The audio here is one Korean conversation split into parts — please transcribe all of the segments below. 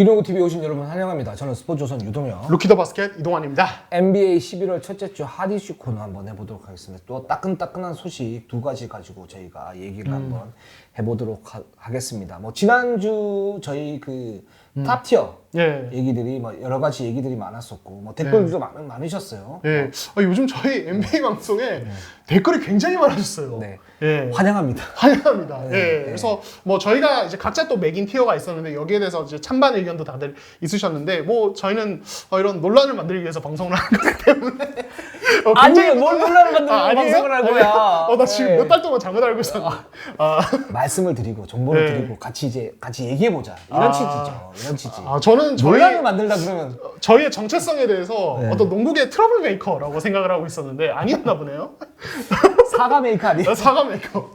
이동우 TV 오신 여러분 환영합니다. 저는 스포츠조선 유동현. 루키더 바스켓 이동환입니다. NBA 11월 첫째 주 핫이슈 코너 한번 해보도록 하겠습니다. 또 따끈따끈한 소식 두 가지 가지고 저희가 얘기를 한번 해보도록 하, 겠습니다뭐 지난주 저희 그 탑티어 예. 얘기들이 뭐 여러 가지 얘기들이 많았었고 뭐 댓글도 많, 많으셨어요. 예. 아, 요즘 저희 NBA 방송에 댓글이 굉장히 많아졌어요. 네. 예. 환영합니다. 환영합니다. 네, 예. 네. 그래서 뭐 저희가 이제 각자 또 매긴 티어가 있었는데 여기에 대해서 이제 찬반 의견도 다들 있으셨는데 뭐 저희는 어, 이런 논란을 만들기 위해서 방송을 하는 거기 때문에 어, 아니에요. 뭘 논란을 만들고 아, 아니에요? 방송을 할 거야. 어, 나 지금 네. 몇 달 동안 잘못 알고 있었는데. 아, 말씀을 드리고 정보를 네. 드리고 같이 이제 같이 얘기해 보자. 이런 아. 취지죠. 이런 취지. 아, 저는 저희 논란을 만들다 그러면 저희의 정체성에 대해서 네. 어떤 농구계 트러블 메이커라고 생각을 하고 있었는데 아니었나 보네요. 사과 메이커 아니에요? 사과 메이커.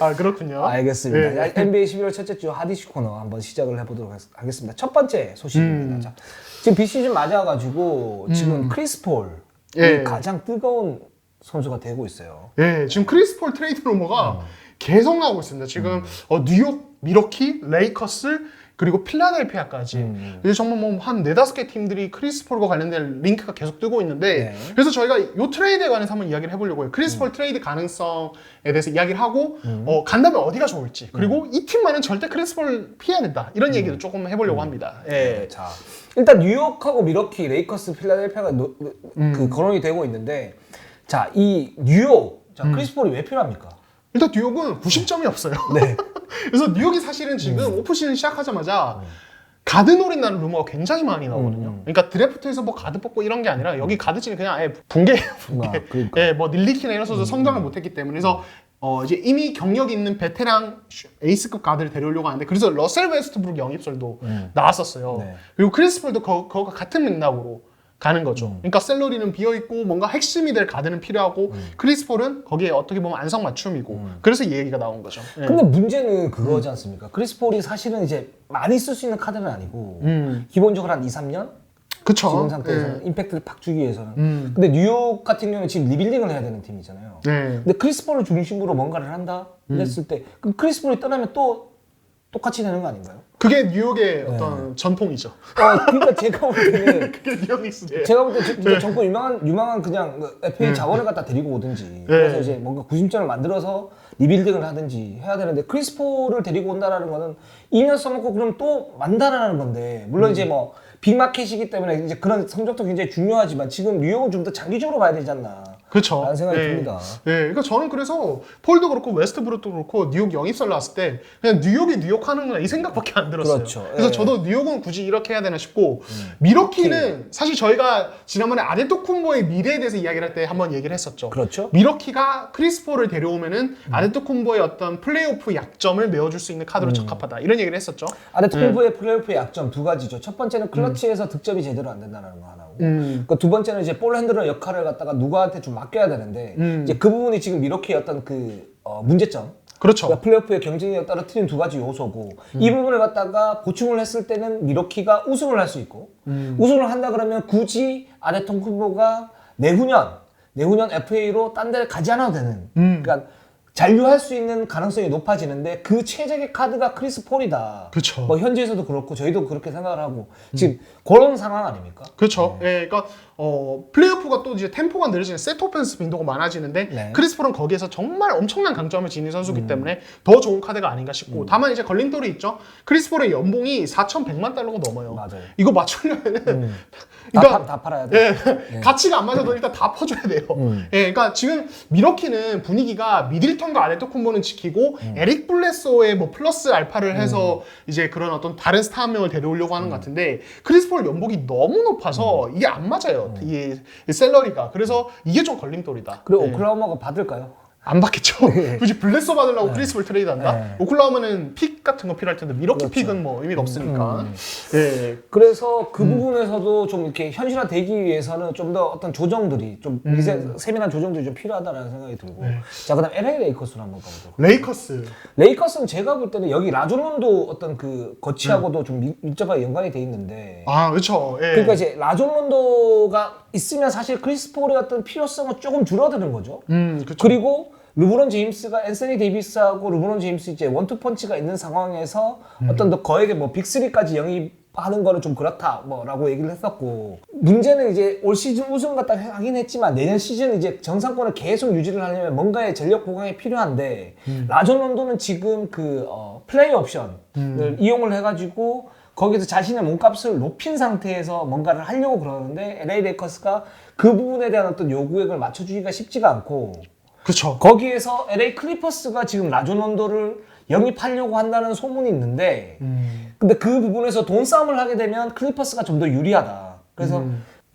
아 그렇군요. 알겠습니다. 예. 야, NBA 11월 첫째 주 하디슈 코너 한번 시작을 해보도록 하겠- 하겠습니다. 첫 번째 소식입니다. 음. 자, 지금 비 시즌 맞아가지고 지금 크리스 폴이 예. 가장 뜨거운 선수가 되고 있어요. 예, 지금 크리스 폴 트레이드 루머가 음. 계속 나오고 있습니다. 지금 어, 뉴욕, 미러키, 레이커스 그리고 필라델피아까지 음. 이제 정말 뭐 한 네다섯 개 팀들이 크리스 폴과 관련된 링크가 계속 뜨고 있는데 네. 그래서 저희가 이 트레이드에 관해서 한번 이야기를 해보려고 해요. 크리스 음. 폴 트레이드 가능성에 대해서 이야기를 하고 어, 간다면 어디가 좋을지 그리고 음. 이 팀만은 절대 크리스 폴 피해야 된다 이런 얘기를 조금 해보려고 합니다. 예. 자, 일단 뉴욕하고 미러키, 레이커스, 필라델피아가 노- 음. 그 거론이 되고 있는데, 자, 이 뉴욕, 자, 음. 크리스 폴이 왜 필요합니까? 일단 뉴욕은 90점이 없어요. 네. 그래서 뉴욕이 사실은 지금 오프 시즌 시작하자마자 가드 노린다는 루머가 굉장히 많이 나오거든요. 음. 그러니까 드래프트에서 뭐 가드 뽑고 이런 게 아니라 여기 가드진이 그냥 아예 붕괴예요, 붕괴. 아, 그러니까. 예, 뭐 닐리키나 이런 선수 성장을 못했기 때문에 그래서 어 이제 이미 경력 있는 베테랑 에이스급 가드를 데려오려고 하는데 그래서 러셀 웨스트브룩 영입설도 나왔었어요. 네. 그리고 크리스폴도 거, 거가 같은 맥락으로 가는 거죠. 음. 그러니까 셀러리는 비어 있고 뭔가 핵심이 될 가드는 필요하고 음. 크리스폴은 거기에 어떻게 보면 안성 맞춤이고 그래서 이 얘기가 나온 거죠. 예. 근데 문제는 그거지 않습니까? 크리스 폴이 사실은 이제 많이 쓸 수 있는 카드는 아니고, 음. 기본적으로 한 2, 3년? 그쵸. 지금 상태에서는 예. 임팩트를 팍 주기 위해서는. 음. 근데 뉴욕 같은 경우는 지금 리빌딩을 해야 되는 팀이잖아요. 네. 근데 크리스폴을 중심으로 뭔가를 한다 음. 이랬을 때 그럼 크리스폴이 떠나면 또 똑같이 되는 거 아닌가요? 그게 뉴욕의 네. 어떤 전통이죠. 어, 그러니까 제가 볼 때는 그게 뉴욕 닉스의 제가 볼 때 진짜 네. 정말 유명한 유명한 그냥 그 FA 자원을 갖다 데리고 오든지 네. 그래서 이제 뭔가 구심점을 만들어서 리빌딩을 하든지 해야 되는데 크리스폴을 데리고 온다라는 거는 2년 써먹고 그럼 또 만다라는 건데 물론 음. 이제 뭐 빅마켓이기 때문에 이제 그런 성적도 굉장히 중요하지만 지금 뉴욕은 좀 더 장기적으로 봐야 되지 않나 그렇죠. 라는 생각이 네. 듭니다. 네, 그러니까 저는 그래서 폴도 그렇고 웨스트브룩도 그렇고 뉴욕 영입설 나왔을 때 그냥 뉴욕이 뉴욕 하는구나 이 생각밖에 안 들었어요. 그렇죠. 그래서 예. 저도 뉴욕은 굳이 이렇게 해야 되나 싶고 미러키는 사실 저희가 지난번에 아데토쿤보의 미래에 대해서 이야기를 할 때 한번 얘기를 했었죠. 그렇죠. 미러키가 크리스폴을 데려오면은 아데토쿤보의 어떤 플레이오프 약점을 메워줄 수 있는 카드로 적합하다 이런 얘기를 했었죠. 아데토쿤보의 플레이오프의 약점 두 가지죠. 첫 번째는 클러치에서 득점이 제대로 안 된다는 거 하나고, 음. 그두 번째는 이제 볼 핸들러 역할을 갖다가 누구한테 좀 맡겨야 되는데, 음. 이제 그 부분이 지금 미러키의 어떤 그 어, 문제점. 그렇죠. 그러니까 플레이오프의 경쟁력 떨어뜨린 두 가지 요소고 음. 이 부분을 갖다가 보충을 했을 때는 미러키가 우승을 할 수 있고 음. 우승을 한다 그러면 굳이 아데토쿤보가 내후년 내후년 FA로 딴 데 가지 않아도 되는 음. 그러니까 잔류할 수 있는 가능성이 높아지는데 그 최적의 카드가 크리스 폴이다. 그쵸. 뭐 현지에서도 그렇고 저희도 그렇게 생각을 하고 지금 그런 상황 아닙니까? 그렇죠. 예, 그러니까 어, 플레이오프가 또 이제 템포가 느려지는 세트 오펜스 빈도가 많아지는데 네. 크리스 폴은 거기에서 정말 엄청난 강점을 지닌 선수기 때문에 더 좋은 카드가 아닌가 싶고 다만 이제 걸림돌이 있죠. 크리스 폴의 연봉이 4,100만 달러가 넘어요. 맞아요. 이거 맞추려면은 다, 그러니까 파- 다 팔아야 돼. 예, 가치가 안 맞아도 일단 다 퍼줘야 돼요. 예, 그러니까 지금 미러키는 분위기가 미들 턴과 아데토쿤보는 지키고 에릭 블레소의 뭐 플러스 알파를 해서 이제 그런 어떤 다른 스타 한 명을 데려오려고 하는 것 같은데 크리스폴 연봉이 너무 높아서 이게 안 맞아요. 이, 이 셀러리가 그래서 이게 좀 걸림돌이다. 그리고 예. 오클라호마가 받을까요? 안 받겠죠. 굳이 블레소 받으려고 크리스폴 트레이드 한다. 네. 오클라호마는 픽 같은 거 필요할 텐데 미러키 그렇죠. 픽은 뭐 의미가 없으니까. 예. 그래서 그 음. 부분에서도 좀 이렇게 현실화되기 위해서는 좀 더 어떤 조정들이 좀 음. 미세, 세밀한 조정들이 좀 필요하다라는 생각이 들고 자 그다음 LA 레이커스로 한번 가보도록 레이커스. 레이커스는 제가 볼 때는 여기 라존론도 어떤 그 거치하고도 좀 밀- 밀접하게 연관이 돼 있는데 아, 그렇죠. 예. 그러니까 이제 라존론도가 있으면 사실 크리스폴의 어떤 필요성은 조금 줄어드는 거죠 음, 그렇죠. 그리고 르브론 제임스가 앤서니 데이비스하고 르브론 제임스 이제 원투 펀치가 있는 상황에서 음. 어떤 더 거액의 뭐 빅3까지 영입 하는 거는 좀 그렇다 뭐라고 얘기를 했었고 문제는 이제 올 시즌 우승 갖다 하긴 했지만 내년 시즌 이제 정상권을 계속 유지를 하려면 뭔가의 전력 보강이 필요한데 라존 론도는 지금 그 어, 플레이 옵션을 이용을 해가지고 거기서 자신의 몸값을 높인 상태에서 뭔가를 하려고 그러는데 LA 레이커스가 그 부분에 대한 어떤 요구액을 맞춰주기가 쉽지가 않고 그쵸. 거기에서 LA 클리퍼스가 지금 라존 론도를 영입하려고 한다는 소문이 있는데 음. 근데 그 부분에서 돈 싸움을 하게 되면 클리퍼스가 좀 더 유리하다. 그래서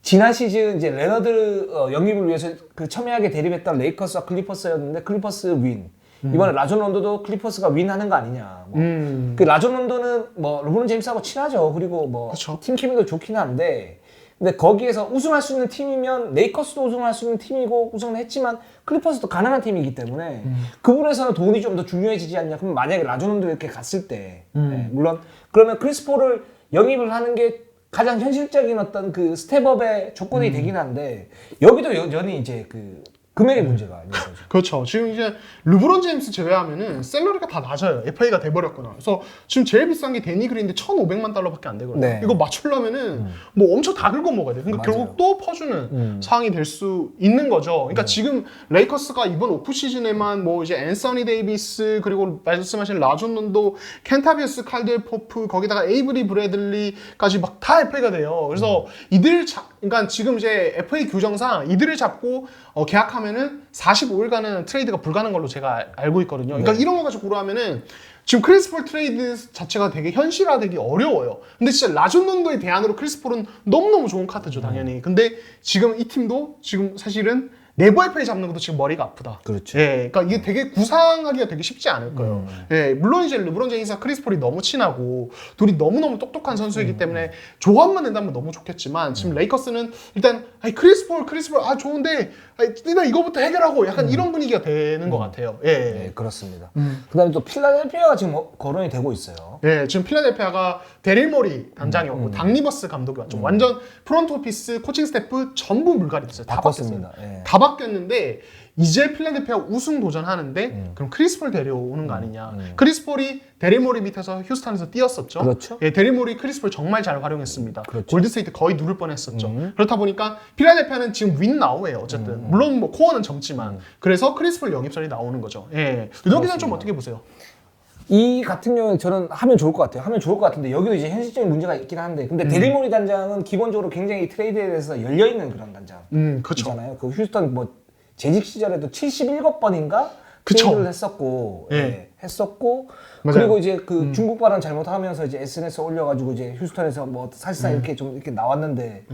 지난 시즌 이제 레너드 어, 영입을 위해서 그 첨예하게 대립했던 레이커스와 클리퍼스였는데 클리퍼스 윈. 이번에 라존 론도도 클리퍼스가 윈하는 거 아니냐. 뭐. 음. 그 라존 론도는 뭐 르브론 제임스하고 친하죠. 그리고 뭐 그쵸. 팀 케미도 좋긴 한데 근데 거기에서 우승할 수 있는 팀이면 레이커스도 우승할 수 있는 팀이고 우승을 했지만 클리퍼스도 가능한 팀이기 때문에 그 부분에서는 돈이 좀 더 중요해지지 않냐. 그럼 만약에 라존 론도 이렇게 갔을 때 네, 물론 그러면 크리스포를 영입을 하는 게 가장 현실적인 어떤 그 스텝업의 조건이 되긴 한데 여기도 여 전히 이제 그 금액의 문제가 거죠. 그렇죠. 지금 이제 르브론 제임스 제외하면은 샐러리가 다 낮아요. FA가 돼버렸구나. 그래서 지금 제일 비싼 게 데니 그린인데 1,500만 달러밖에 안 되거든요. 네. 이거 맞추려면은 뭐 엄청 다 긁어 먹어야 돼. 그러니까 맞아요. 결국 또 퍼주는 상황이 될 수 있는 거죠. 그러니까 지금 레이커스가 이번 오프 시즌에만 뭐 이제 앤서니 데이비스 그리고 말씀하신 라존 론도, 켄타비어스 칼델 포프 거기다가 에이브리 브래들리까지 막 다 FA가 돼요. 그래서 이들 자, 그러니까 지금 이제 FA 규정상 이들을 잡고 어, 계약하면은 45일간은 트레이드가 불가능한 걸로 제가 알고 있거든요. 그러니까 이런 거 가지고 고려하면은 지금 크리스폴 트레이드 자체가 되게 현실화되기 어려워요. 근데 진짜 라존 론도의 대안으로 크리스폴은 너무너무 좋은 카드죠, 당연히. 근데 지금 이 팀도 지금 사실은 네버 FA 잡는 것도 지금 머리가 아프다. 그렇죠. 예, 그러니까 이게 되게 구상하기가 되게 쉽지 않을 거예요. 예, 물론 이제 르브론 제임스와 크리스폴이 너무 친하고 둘이 너무 너무 똑똑한 선수이기 때문에 조합만 된다면 너무 좋겠지만 지금 레이커스는 일단 아이 크리스폴 크리스폴 아 좋은데 아이, 일단 이거부터 해결하고 약간 이런 분위기가 되는 것 같아요. 예. 네, 그렇습니다. 그다음에 또 필라델피아가 지금 어- 거론이 되고 있어요. 예, 지금 필라델피아가 데릴 모리 단장이었고 당 리버스 감독이 왔죠. 완전 프론트 오피스, 코칭 스태프 전부 물갈이 됐어요. 다 바꿨습니다. 바뀌었어요. 예. 다 바뀌었는데 이제 필라델피아 우승 도전하는데 그럼 크리스폴 데려오는 거 아니냐? 크리스폴이 데릴 모리 밑에서 휴스턴에서 뛰었었죠. 그렇죠. 예, 데릴 모리 크리스폴 정말 잘 활용했습니다. 그렇죠. 골드스테이트 거의 누를 뻔했었죠. 그렇다 보니까 필라델피아는 지금 윈 나우예요. 어쨌든 물론 뭐 코어는 젊지만 그래서 크리스폴 영입설이 나오는 거죠. 예, 유덕 기자는 좀 어떻게 보세요? 이 같은 경우는 저는 하면 좋을 것 같아요. 하면 좋을 것 같은데 여기도 이제 현실적인 문제가 있긴 한데 근데 데리모리 단장은 기본적으로 굉장히 트레이드에 대해서 열려 있는 그런 단장. 음, 그렇죠. 그 휴스턴 뭐 재직 시절에도 77번인가 그쵸. 트레이드를 했었고 예. 예, 했었고 맞아요. 음. 그리고 이제 그 중국 발언 잘못하면서 이제 SNS 에 올려가지고 이제 휴스턴에서 뭐 사실상 음. 이렇게 좀 이렇게 나왔는데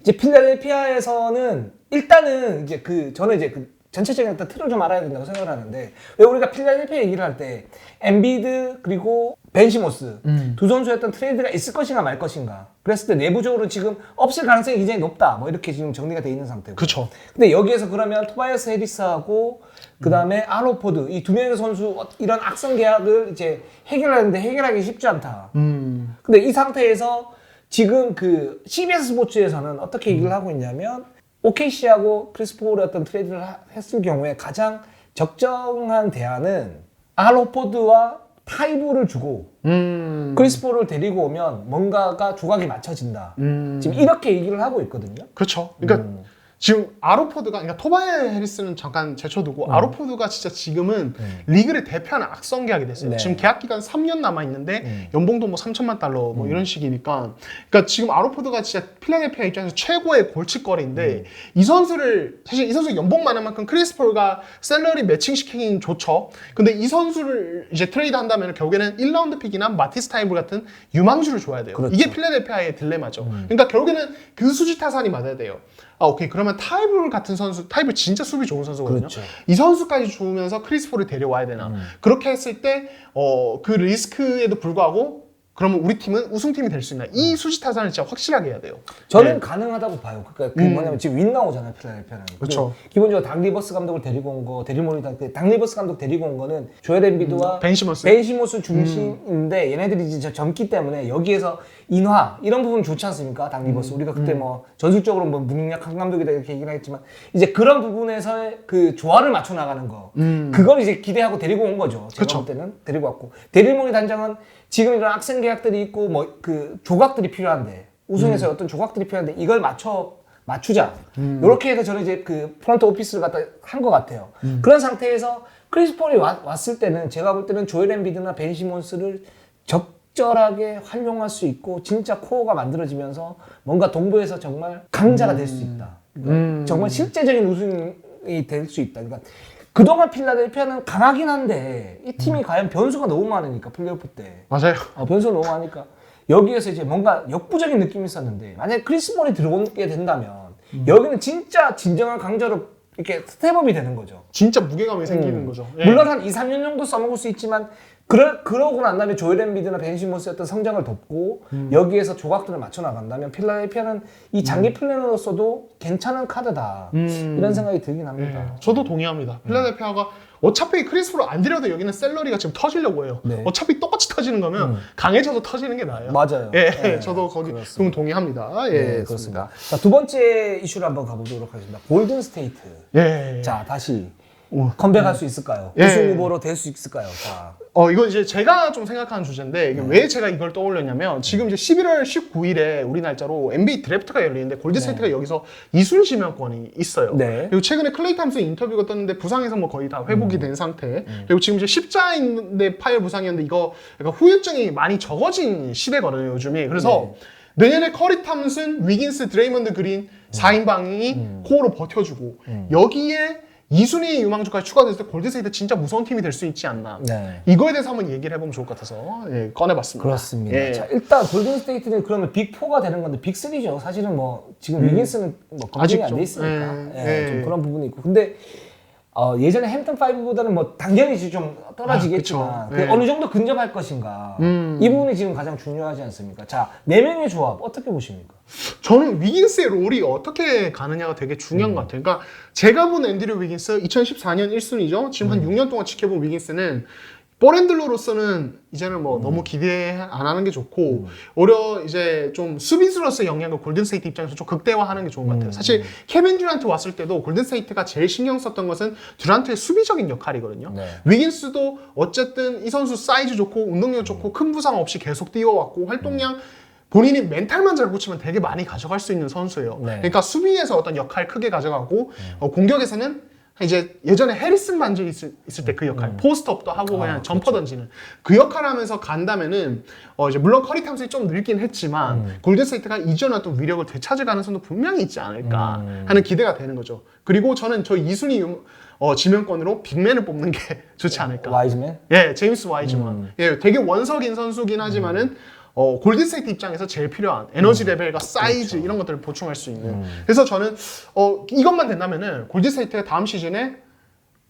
이제 필라델피아에서는 일단은 이제 그 저는 이제 그 전체적인 어떤 틀을 좀 알아야 된다고 생각을 하는데 왜 우리가 필라델피아 얘기를 할 때 엠비드 그리고 벤시모스 음. 두 선수의 어떤 트레이드가 있을 것인가 말 것인가 그랬을 때 내부적으로 지금 없을 가능성이 굉장히 높다 뭐 이렇게 지금 정리가 돼 있는 상태고 그렇죠. 근데 여기에서 그러면 토바이어스 해리스하고 그 다음에 아로포드 이 두 명의 선수 어- 이런 악성 계약을 이제 해결하는데 해결하기 쉽지 않다. 음. 근데 이 상태에서 지금 그 CBS 스포츠에서는 어떻게 얘기를 하고 있냐면 OKC하고 크리스폴의 어떤 트레이드를 하- 했을 경우에 가장 적정한 대안은 아로포드와 타이브를 주고 음. 크리스폴을 데리고 오면 뭔가가 조각이 맞춰진다. 음. 지금 이렇게 얘기를 하고 있거든요. 그렇죠. 그러니까 음. 지금 아로포드가 그러니까 토바이 해리스는 잠깐 제쳐두고 음. 아로포드가 진짜 지금은 리그를 대표하는 악성 계약이 됐어요. 네. 지금 계약 기간 3년 남아 있는데 음. 연봉도 뭐 3천만 달러 뭐 이런 식이니까 그러니까 지금 아로포드가 진짜 필라델피아 입장에서 최고의 골칫거리인데 음. 이 선수를 사실 이 선수 연봉 많은 만큼 크리스폴과 셀러리 매칭 시키긴 좋죠. 근데 이 선수를 이제 트레이드 한다면 결국에는 1라운드 픽이나 마티스 타이브 같은 유망주를 줘야 돼요. 그렇죠. 이게 필라델피아의 딜레마죠. 그러니까 결국에는 그 수지 타산이 맞아야 돼요. 아 오케이 그러면 타이블 같은 선수 타이블 진짜 수비 좋은 선수거든요. 그렇죠. 이 선수까지 주면서 크리스폴을 데려와야 되나 그렇게 했을 때 어 그 리스크에도 불구하고 그러면 우리 팀은 우승팀이 될 수 있나 이 수지 타산을 진짜 확실하게 해야 돼요. 저는 네. 가능하다고 봐요. 그러니까 그 뭐냐면 지금 윈 나오잖아요, 필라델피아는. 그리고 기본적으로 당 리버스 감독을 데리고 온 거, 데리모니 당, 그당 리버스 감독 데리고 온 거는 조엘 엠비드와 벤 시몬스. 벤 시모스 중심인데 얘네들이 이제 저 젊기 때문에 여기에서 인화 이런 부분 좋지 않습니까? 당 리버스 우리가 그때 뭐 전술적으로 뭐 무능력한 감독이다 이렇게 얘기를 했지만 이제 그런 부분에서의 그 조화를 맞춰 나가는 거 그걸 이제 기대하고 데리고 온 거죠. 제가 그쵸. 볼 때는 데리고 왔고 데릴모니 단장은 지금 이런 학생 계약들이 있고 뭐 그 조각들이 필요한데 우승해서 어떤 조각들이 필요한데 이걸 맞춰 맞추자. 이렇게 해서 저는 이제 그 프런트 오피스를 갖다 한 것 같아요. 그런 상태에서 크리스 폴이 와- 왔을 때는 제가 볼 때는 조엘 엠비드나 벤 시몬스를 적 절하게 활용할 수 있고 진짜 코어가 만들어지면서 뭔가 동부에서 정말 강자가 될 수 있다. 그러니까 정말 실제적인 우승이 될 수 있다. 그러니까 그동안 필라델피아는 강하긴 한데 이 팀이 과연 변수가 너무 많으니까 플레이오프 때 맞아요. 어, 변수가 너무 많으니까 여기에서 이제 뭔가 역부적인 느낌이 있었는데 만약에 크리스몰이 들어오게 된다면 여기는 진짜 진정한 강자로 이렇게 스텝업이 되는 거죠. 진짜 무게감이 생기는 거죠. 예. 물론 한 2, 3년 정도 써먹을 수 있지만 그러, 그러고 난 다음에 조엘 엠비드나 벤 시몬스의 어떤 성장을 돕고 여기에서 조각들을 맞춰 나간다면 필라델피아는 이 장기 플래너로서도 괜찮은 카드다 이런 생각이 들긴 합니다. 예, 저도 동의합니다. 필라델피아가 어차피 크리스프로 안 들여도 여기는 셀러리가 지금 터지려고 해요. 네. 어차피 똑같이 터지는 거면 강해져서 터지는 게 나아요. 맞아요. 예, 네, 저도 거기. 그럼 동의합니다. 예, 네, 그렇습니다. 자, 두 번째 이슈를 한번 가보도록 하겠습니다. 골든 스테이트. 예. 자, 다시 오. 컴백할 수 있을까요? 예. 우승 후보로 될 수 있을까요? 자, 어, 이거 이제 제가 좀 생각하는 주제인데, 네. 이게 왜 제가 이걸 떠올렸냐면, 지금 이제 11월 19일에 우리 날짜로 NBA 드래프트가 열리는데, 골드스테이트가 여기서 이순 지명권이 있어요. 네. 그리고 최근에 클레이 탐슨 인터뷰가 떴는데, 부상에서 뭐 거의 다 회복이 음. 된 상태. 그리고 지금 이제 십자인데 파열 부상이었는데, 이거 약간 후유증이 많이 적어진 시대거든요, 요즘이. 그래서 네. 내년에 커리 탐슨, 위긴스, 드레이먼드 그린 4인방이 음. 코어로 버텨주고, 여기에 이순희 유망주까지 추가됐을 때 골드스테이트 진짜 무서운 팀이 될 수 있지 않나. 네. 이거에 대해서 한번 얘기를 해보면 좋을 것 같아서 예, 꺼내봤습니다. 그렇습니다. 예. 자, 일단 골든 스테이트는 그러면 빅4가 되는 건데 빅3죠. 사실은 뭐 지금 위긴스는 뭐 검증이 음. 안 좀, 돼 있으니까 예, 예, 예. 좀 그런 부분이 있고. 근데 어, 예전에 햄튼 5보다는 뭐 당연히 좀 떨어지겠지만 아, 그쵸. 그 예. 어느 정도 근접할 것인가 음. 이 부분이 지금 가장 중요하지 않습니까? 자, 네 명의 조합 어떻게 보십니까? 저는 위긴스의 롤이 어떻게 가느냐가 되게 중요한 것 같아요. 그러니까 제가 본 앤드류 위긴스 2014년 1순위죠. 지금 한 6년 동안 지켜본 위긴스는 포렌들로로서는 이제는 뭐 너무 기대 안 하는 게 좋고 오히려 이제 좀 수비수로서의 영향을 골든스테이트 입장에서 좀 극대화하는 게 좋은 것 같아요. 사실 케빈 듀란트 왔을 때도 골든스테이트가 제일 신경 썼던 것은 듀란트의 수비적인 역할이거든요. 네. 위긴스도 어쨌든 이 선수 사이즈 좋고 운동력 좋고 큰 부상 없이 계속 뛰어왔고 활동량 본인이 멘탈만 잘 붙이면 되게 많이 가져갈 수 있는 선수예요. 네. 그러니까 수비에서 어떤 역할 크게 가져가고 어, 공격에서는 이제 예전에 해리슨 반지 있을, 있을 때 그 역할 포스트업도 하고 그냥 점퍼 던지는 그 역할을 하면서 간다면은 어 이제 물론 커리 탐슨이 좀 늘긴 했지만 골든스테이트가 이전 어떤 위력을 되찾을 가능성도 분명히 있지 않을까 하는 기대가 되는 거죠. 그리고 저는 저 이순위 유- 어, 지명권으로 빅맨을 뽑는 게 좋지 않을까. 와이즈맨? 예, 제임스 와이즈만. 예, 되게 원석인 선수긴 하지만은 어, 골든스테이트 입장에서 제일 필요한 에너지 레벨과 사이즈 이런 것들을 보충할 수 있는. 그래서 저는 어, 이것만 된다면은 골든스테이트가 다음 시즌에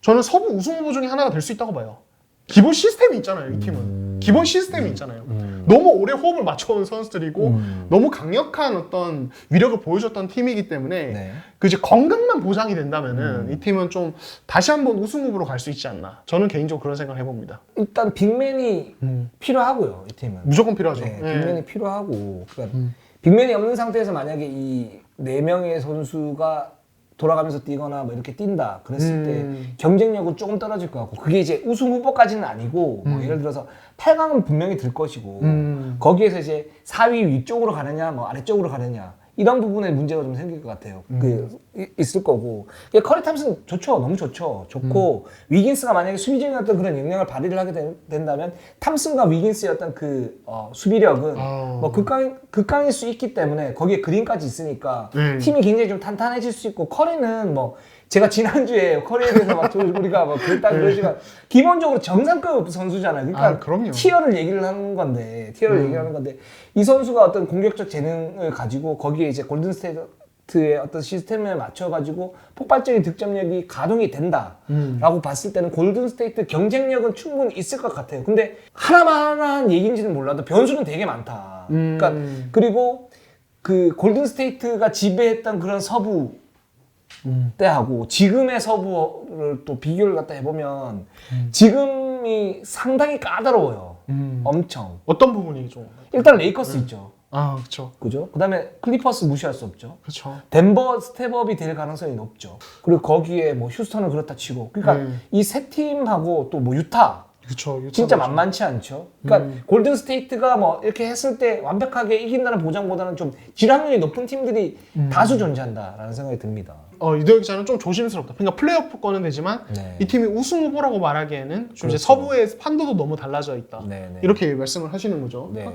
저는 서부 우승 후보 중에 하나가 될 수 있다고 봐요. 기본 시스템이 있잖아요, 이 팀은. 기본 시스템이 있잖아요. 너무 오래 호흡을 맞춰온 선수들이고 너무 강력한 어떤 위력을 보여줬던 팀이기 때문에 네. 그 이제 건강만 보장이 된다면은 이 팀은 좀 다시 한번 우승 후보로 갈 수 있지 않나. 저는 개인적으로 그런 생각을 해봅니다. 일단 빅맨이 필요하고요, 이 팀은. 무조건 필요하죠. 네, 예. 빅맨이 필요하고 그러니까 빅맨이 없는 상태에서 만약에 이 네 명의 선수가 돌아가면서 뛰거나 뭐 이렇게 뛴다 그랬을 음. 때 경쟁력은 조금 떨어질 것 같고 그게 이제 우승 후보까지는 아니고 뭐 예를 들어서 8강은 분명히 들 것이고 음. 거기에서 이제 4위 위쪽으로 가느냐 뭐 아래쪽으로 가느냐 이런 부분에 문제가 좀 생길 것 같아요. 음. 그 이- 있을 거고 예, 커리 탐슨 좋죠, 너무 좋죠, 좋고 음. 위긴스가 만약에 수비적인 어떤 그런 영향을 발휘를 하게 된- 된다면 탐슨과 위긴스의 어떤 그 어, 수비력은 아. 뭐 극강 극강일 수 있기 때문에 거기에 그린까지 있으니까 음. 팀이 굉장히 좀 탄탄해질 수 있고 커리는 뭐 제가 지난주에 커리에 대해서 막 저- 우리가 뭐 그랬다 그러지만 기본적으로 정상급 선수잖아요. 그러니까 아, 그럼요. 티어를 얘기를 하는 건데 티어를 얘기를 하는 건데 이 선수가 어떤 공격적 재능을 가지고 거기에 이제 골든스테이트의 어떤 시스템에 맞춰 가지고 폭발적인 득점력이 가동이 된다라고 봤을 때는 골든스테이트 경쟁력은 충분히 있을 것 같아요. 근데 하나만한 얘기인지는 몰라도 변수는 되게 많다. 그러니까 그리고 그 골든스테이트가 지배했던 그런 서부 때하고 지금의 서부를 또 비교를 갖다 해보면 지금이 상당히 까다로워요. 음. 엄청. 어떤 부분이 좀 일단 레이커스 있죠. 아, 그렇죠. 그죠? 그다음에 클리퍼스 무시할 수 없죠. 그렇죠. 덴버 스텝업이 될 가능성이 높죠. 그리고 거기에 뭐 휴스턴은 그렇다 치고, 그러니까 음. 이세 팀하고 또 뭐 유타 그렇죠. 진짜 만만치 않죠. 그러니까 음. 골든 스테이트가 뭐 이렇게 했을 때 완벽하게 이긴다는 보장보다는 좀 질환율이 높은 팀들이 음. 다수 존재한다라는 생각이 듭니다. 어, 이도혁 기자는 좀 조심스럽다. 그러니까 플레이오프 거는 되지만 네. 이 팀이 우승 후보라고 말하기에는 좀 이제 그렇죠. 서부의 판도도 너무 달라져 있다. 네, 네. 이렇게 말씀을 하시는 거죠. 네.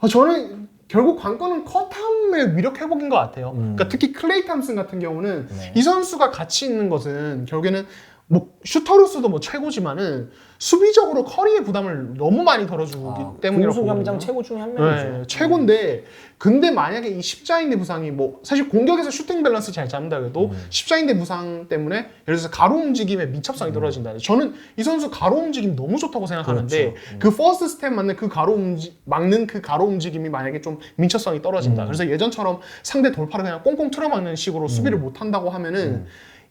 아, 저는 결국 관건은 컷함의 위력 회복인 것 같아요. 음. 그러니까 특히 클레이 탐슨 같은 경우는 네. 이 선수가 같이 있는 것은 결국에는 뭐 슈터로서도 뭐 최고지만은 수비적으로 커리의 부담을 너무 많이 덜어주기 아, 때문이라고 공수 보거든요. 최고 중에 한 명이죠. 네, 최고인데 근데 만약에 이 십자인대 부상이 뭐 사실 공격에서 슈팅 밸런스 잘 잡는다 해도 음. 십자인대 부상 때문에 예를 들어서 가로 움직임의 민첩성이 음. 떨어진다. 저는 이 선수 가로 움직임 너무 좋다고 생각하는데 그렇죠. 음. 그 퍼스트 스텝 맞는 그 가로 움직 막는 그 가로 움직임이 만약에 좀 민첩성이 떨어진다. 음. 그래서 예전처럼 상대 돌파를 그냥 꽁꽁 틀어막는 식으로 수비를 못 한다고 하면은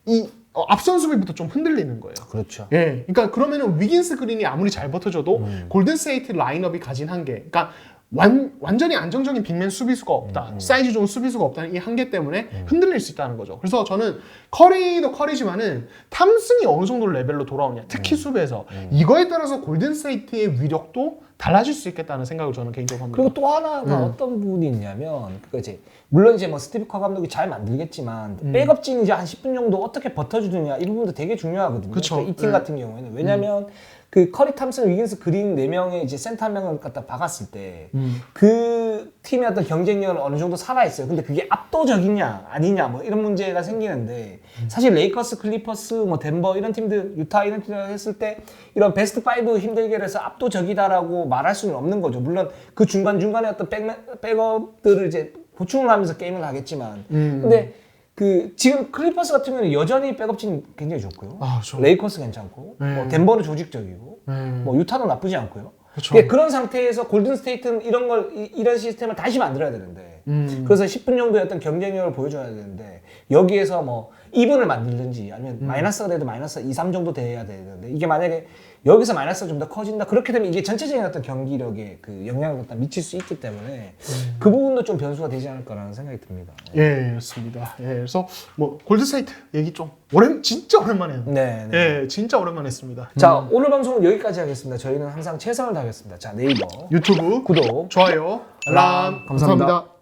이 어, 앞선 수비부터 좀 흔들리는 거예요. 그렇죠. 예, 그러니까 그러면은 위긴스 그린이 아무리 잘 버텨줘도 음. 골든 스테이트 라인업이 가진 한계, 그러니까 완, 완전히 안정적인 빅맨 수비수가 없다, 음, 사이즈 좋은 수비수가 없다는 이 한계 때문에 흔들릴 수 있다는 거죠. 그래서 저는 커리도 커리지만은 탐승이 어느 정도 레벨로 돌아오냐, 음. 특히 수비에서 이거에 따라서 골든스테이트의 위력도 달라질 수 있겠다는 생각을 저는 개인적으로 합니다. 그리고 또 하나가 음. 어떤 부분이 있냐면 그 이제 물론 이제 뭐 스티브 커 감독이 잘 만들겠지만 음. 백업진 이제 한 10분 정도 어떻게 버텨주느냐 이 부분도 되게 중요하거든요. 그쵸. 이팀 네. 같은 경우에는 왜냐면 그 커리 탐슨 위긴스 그린 네 명의 이제 센터 한 명을 갖다 박았을 때 음. 그 팀의 어떤 경쟁력은 어느 정도 살아 있어요. 근데 그게 압도적이냐 아니냐 뭐 이런 문제가 생기는데 사실 레이커스, 클리퍼스, 뭐 덴버 이런 팀들, 유타 이런 팀들 했을 때 이런 베스트 5 힘들게 해서 압도적이다라고 말할 수는 없는 거죠. 물론 그 중간 중간에 어떤 백, 백업들을 이제 보충을 하면서 게임을 하겠지만, 음. 근데 그 지금 클리퍼스 같은 경우는 여전히 백업진 굉장히 좋고요. 아, 저- 레이커스 괜찮고, 네. 뭐 덴버는 조직적이고, 음. 뭐 유타도 나쁘지 않고요. 그쵸. 예, 그런 상태에서 골든 스테이트는 이런 걸 이- 이런 시스템을 다시 만들어야 되는데 음. 그래서 10분 정도의 어떤 경쟁력을 보여줘야 되는데 여기에서 뭐 2분을 만들든지 아니면 음. 마이너스가 돼도 마이너스 2, 3 정도 돼야 되는데 이게 만약에 여기서 마이너스가 좀 더 커진다 그렇게 되면 이게 전체적인 어떤 경기력에 그 영향을 갖다 미칠 수 있기 때문에 음. 그 부분도 좀 변수가 되지 않을까라는 생각이 듭니다. 예, 그렇습니다. 예, 그래서 뭐 골든스테이트 얘기 좀 오랜 진짜 오랜만에 했네요. 네. 네. 예, 진짜 오랜만에 했습니다. 자 오늘 방송은 여기까지 하겠습니다. 저희는 항상 최선을 다하겠습니다. 자 네이버 유튜브 구독 좋아요, 알람. 알람, 감사합니다.